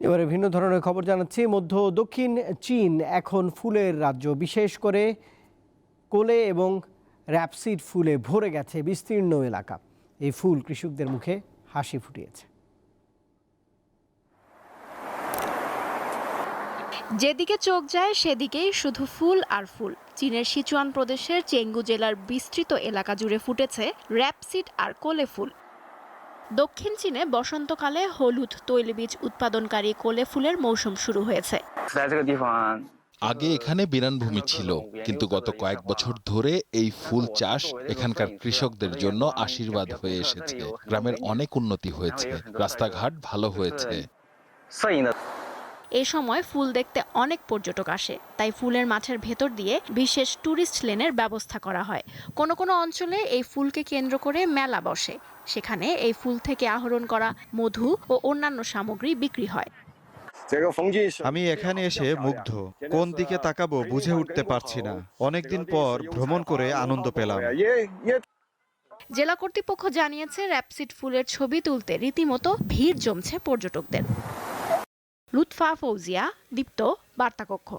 এবারে ভিন্ন ধরনের খবর জানাচ্ছি। মধ্য দক্ষিণ চীন এখন ফুলের রাজ্য, বিশেষ করে কোলে এবং র্যাপসিড ফুলে ভরে গেছে বিস্তীর্ণ এলাকা। এই ফুল কৃষকদের মুখে হাসি ফুটিয়েছে। যেদিকে চোখ যায়, সেদিকেই শুধু ফুল আর ফুল। চীনের সিচুয়ান প্রদেশের চেঙ্গু জেলার বিস্তৃত এলাকা জুড়ে ফুটেছে র্যাপসিড আর কোলে ফুল। দক্ষিণ চীনে বসন্তকালে হলুদ তৈলবীজ উৎপাদনকারী কোলে ফুলের মৌসুম শুরু হয়েছে। আগে এখানে বিরানভূমি ছিল, কিন্তু গত কয়েক বছর ধরে এই ফুল চাষ এখানকার কৃষকদের জন্য আশীর্বাদ হয়ে এসেছে। গ্রামের অনেক উন্নতি হয়েছে, রাস্তাঘাট ভালো হয়েছে। এই সময় ফুল দেখতে অনেক পর্যটক আসে তাই ফুলের মাঠের ভেতর দিয়ে বিশেষ ট্যুরিস্ট লেনের ব্যবস্থা করা হয়। কোনো কোনো অঞ্চলে এই ফুলকে কেন্দ্র করে মেলা বসে সেখানে এই ফুল থেকে আহরণ করা মধু ও অন্যান্য সামগ্রী বিক্রি হয়। আমি এখানে এসে মুগ্ধ কোন দিকে তাকাবো বুঝে উঠতে পারছি না। অনেকদিন পর ভ্রমণ করে আনন্দ পেলাম। জেলা কর্তৃপক্ষ জানিয়েছে র্যাপসিড ফুলের ছবি তুলতে রীতিমতো ভিড় জমছে পর্যটকদের। লুৎফা ফৌজিয়া দীপ্ত বার্তাকক্ষ।